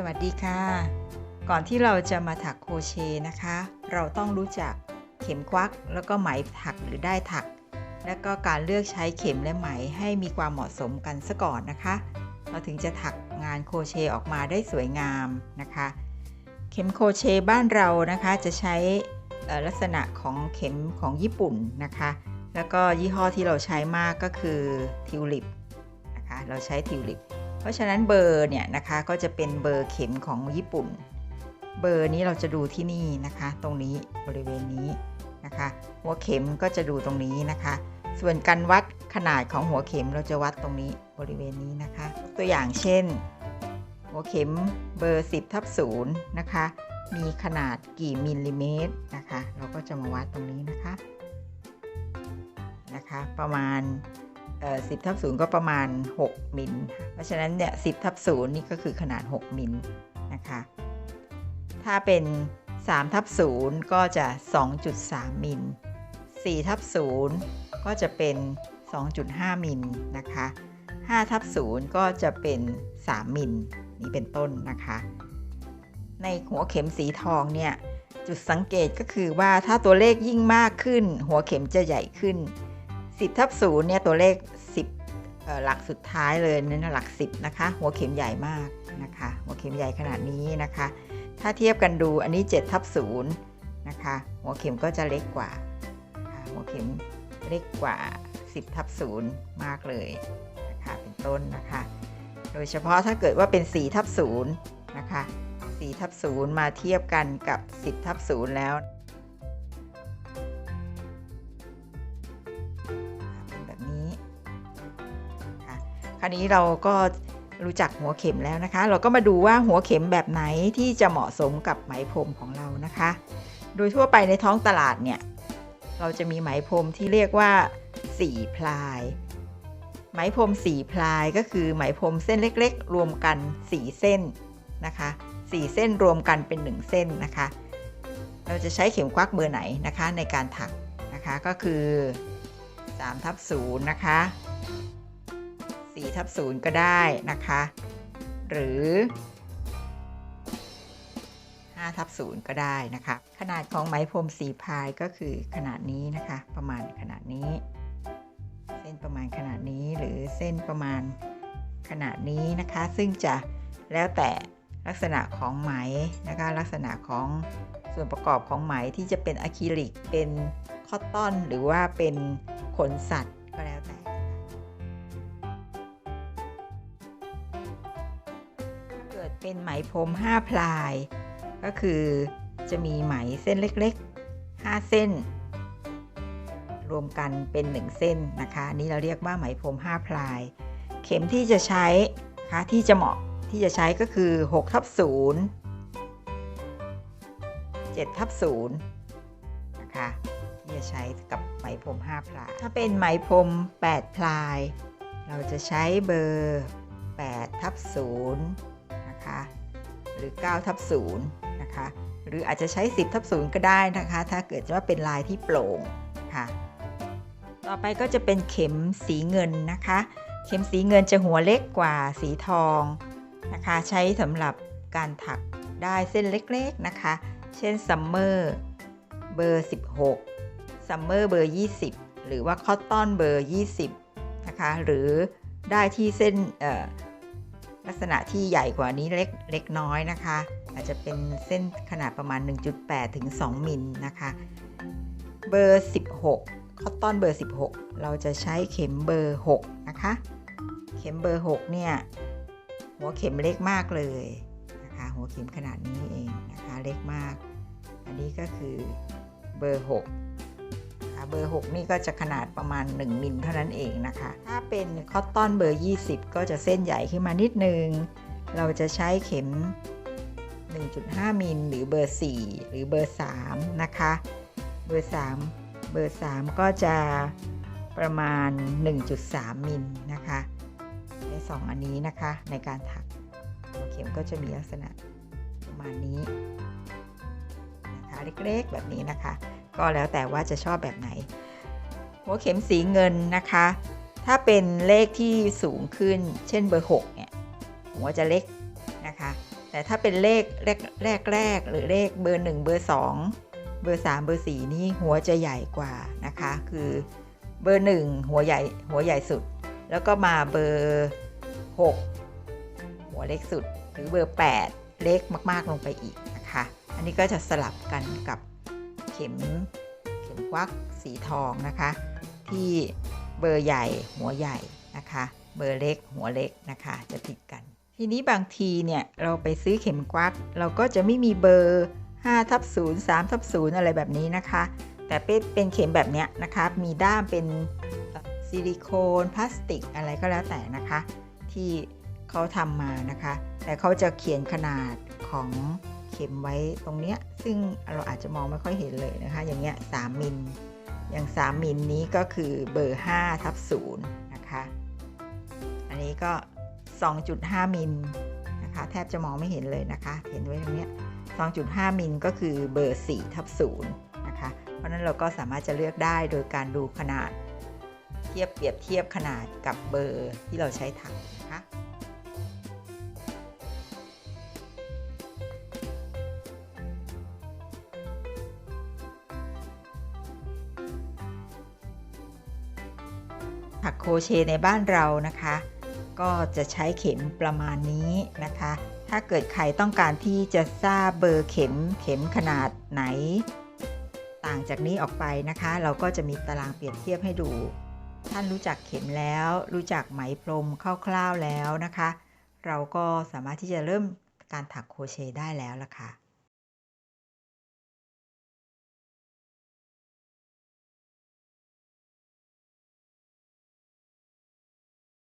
สวัสดีค่ะ ก่อนที่เราจะมาถักโครเชต์นะคะ เราต้องรู้จักเข็มควัก แล้วก็ไหมถักหรือได้ายถัก และก็การเลือกใช้เข็มและไหมให้มีความเหมาะสมกันซะก่อนนะคะ เราถึงจะถักงานโครเชต์ออกมาได้สวยงามนะคะ เข็มโครเชต์บ้านเรานะคะจะใช้ลักษณะของเข็มของญี่ปุ่นนะคะ แล้วก็ยี่ห้อที่เราใช้มากก็คือทิวลิปนะคะ เราใช้ทิวลิป เพราะฉะนั้นเบอร์เนี่ยนะคะก็จะเป็นเบอร์เข็มของญี่ปุ่น เบอร์นี้เราจะดูที่นี่นะคะ ตรงนี้บริเวณนี้นะคะ หัวเข็มก็จะดูตรงนี้นะคะ ส่วนการวัดขนาดของหัวเข็มเราจะวัดตรงนี้บริเวณนี้นะคะ ตัวอย่างเช่น หัวเข็มเบอร์ 10ทับ0นะคะ มีขนาดกี่มิลลิเมตรนะคะ เราก็จะมาวัดตรงนี้นะคะนะคะ ประมาณ เอ่อ10ทับ0ก็ประมาณ 6 มิล เพราะฉะนั้นเนี่ย10ทับ0นี่ก็คือขนาด 6 มิลนะคะ ถ้าเป็น3ทับ0ก็จะ 2.3 มิล4ทับ0ก็จะเป็น 2.5 มิลนะคะ5ทับ0ก็จะเป็น 3 มิลนี่เป็นต้นนะคะ ในหัวเข็มสีทองเนี่ยจุดสังเกตก็คือว่าถ้าตัวเลขยิ่งมากขึ้น หัวเข็มจะใหญ่ขึ้น 10ทับ0เนี่ยตัวเลข 10เอ่อหลักสุดท้ายเลยนั่นหลัก 10 นะคะ หัวเข็มใหญ่มากนะคะ หัวเข็มใหญ่ขนาดนี้นะคะ ถ้าเทียบกันดูอันนี้7ทับ0นย์นะคะ หัวเข็มก็จะเล็กกว่า หัวเข็มเล็กกว่า 10ทับ0มากเลยนะคะเป็นต้นนะคะ โดยเฉพาะถ้าเกิดว่าเป็น4ทับ0นย์นะคะ4ทับ0มาเทียบกันกับ 10ทับ0แล้ว คราวนี้เราก็รู้จักหัวเข็มแล้วนะคะ เราก็มาดูว่าหัวเข็มแบบไหนที่จะเหมาะสมกับไหมพรมของเรานะคะ โดยทั่วไปในท้องตลาดเนี่ย เราจะมีไหมพรมที่เรียกว่าสี่พลาย ไหมพรมสี่พลายก็คือไหมพรมเส้นเล็กๆ รวมกันสี่เส้นนะคะสี่เส้นรวมกันเป็นหนึ่งเส้นนะคะ เราจะใช้เข็มควักเบอร์ไหนนะคะในการถักนะคะก็คือ3ทับ0นะคะ 4ทับ0ก็ได้นะคะ หรือ5ทับ0ก็ได้นะคะ ขนาดของไหมพรมสีพายก็คือขนาดนี้นะคะ ประมาณขนาดนี้ เส้นประมาณขนาดนี้หรือเส้นประมาณขนาดนี้นะคะ ซึ่งจะแล้วแต่ลักษณะของไหมนะคะลักษณะของส่วนประกอบของไหมที่จะเป็นอะคริลิกเป็นคอตตอน หรือว่าเป็นขนสัตว์ก็แล้วแต่ เป็นไหมพรม5 พลาย ก็คือจะมีไหมเส้นเล็กๆ 5 เส้น รวมกันเป็น 1 เส้นนะคะนนี้เราเรียกว่าไหมพรม5 พลาย เข็มที่จะใช้นะคะที่จะเหมาะที่จะใช้ก็คือ6ทับ0 7ทับ0นะคะที่จะใช้กับไหมพรม5 พลาย ถ้าเป็นไหมพรม8 พลาย เราจะใช้เบอร์8ทับ0 นะคะหรือ9ทับ0นะคะหรืออาจจะใช้ 10ทับ0ก็ได้นะคะ ถ้าเกิดว่าเป็นลายที่โปร่งค่ะต่อไปก็จะเป็นเข็มสีเงินนะคะ เข็มสีเงินจะหัวเล็กกว่าสีทองนะคะ ใช้สำหรับการถักได้เส้นเล็กๆนะคะ เช่นซัมเมอร์เบอร์ 16ซัมเมอร์เบอร์ 20 หรือว่าคอตตอนเบอร์ 20 นะคะ หรือได้ที่เส้น ลักษณะที่ใหญ่กว่านี้เล็กเล็กน้อยนะคะ อาจจะเป็นเส้นขนาดประมาณ 1.8 ถึง 2 มิลนะคะ เบอร์ 16 คอตตอนเบอร์ 16 เราจะใช้เข็มเบอร์ 6 นะคะ เข็มเบอร์ 6 เนี่ย หัวเข็มเล็กมากเลยนะคะ หัวเข็มขนาดนี้เองนะคะ เล็กมาก อันนี้ก็คือเบอร์ 6 นะคะเบอร์ 6 นี่ก็จะขนาดประมาณ 1 มิลเท่านั้นเองนะคะ ถ้าเป็นคอตตอนเบอร์ 20 ก็จะเส้นใหญ่ขึ้นมานิดนึง เราจะใช้เข็ม 1.5 มิลหรือเบอร์ 4 หรือเบอร์ 3 นะคะ เบอร์ 3 เบอร์ 3 ก็จะประมาณ 1.3 มิลนะคะ ในสองอันนี้นะคะในการถักหัวเข็มก็จะมีลักษณะประมาณนี้นะคะเล็กๆแบบนี้นะคะ ก็แล้วแต่ว่าจะชอบแบบไหน หัวเข็มสีเงินนะคะ ถ้าเป็นเลขที่สูงขึ้น เช่นเบอร์6เนี่ยหัวจะเล็กนะคะ แต่ถ้าเป็นเลขแรกแรกแรกหรือเลขเบอร์ 1 เบอร์ 2 เบอร์ 3 เบอร์ 4 นี่หัวจะใหญ่กว่านะคะ คือเบอร์ 1 หัวใหญ่หัวใหญ่สุด แล้วก็มาเบอร์ 6 หัวเล็กสุด หรือเบอร์ 8 เล็กมาก ๆ ลงไปอีกนะคะ อันนี้ก็จะสลับกันกับ ข็มเข็มควักสีทองนะคะ ที่เบอร์ใหญ่หัวใหญ่นะคะ เบอร์เล็กหัวเล็กนะคะ จะติดกัน ทีนี้บางทีเนี่ยเราไปซื้อเข็มกวัก เราก็จะไม่มีเบอร์5ทับ0 3ทับ0อะไรแบบนี้นะคะ แต่เป็นเข็มแบบเนี้ยนะคะ มีด้ามเป็นซิลิโคนพลาสติกอะไรก็แล้วแต่นะคะ ที่เขาทำมานะคะ แต่เขาจะเขียนขนาดของ ข็มไว้ตรงเนี้ยซึ่งเราอาจจะมองไม่ค่อยเห็นเลยนะคะ อย่างเงี้ย3มิลอย่าง3มิลนี้ก็คือเบอร์5ทับ0นะคะ อันนี้ก็ 2.5 มิลนะคะแทบจะมองไม่เห็นเลยนะคะ เห็นไว้ตรงเนี้ย2.5 มิลก็คือเบอร์4ทับ0นะคะ เพราะนั้นเราก็สามารถจะเลือกได้โดยการดูขนาด เทียบเปรียบเทียบขนาดกับเบอร์ที่เราใช้ถัก ถักโครเชต์ในบ้านเรานะคะ ก็จะใช้เข็มประมาณนี้นะคะ ถ้าเกิดใครต้องการที่จะทราบเบอร์เข็มเข็มขนาดไหน ต่างจากนี้ออกไปนะคะ เราก็จะมีตารางเปรียบเทียบให้ดู ท่านรู้จักเข็มแล้ว รู้จักไหมพรมคร่าวๆแล้วนะคะ เราก็สามารถที่จะเริ่มการถักโครเชต์ได้แล้วล่ะค่ะ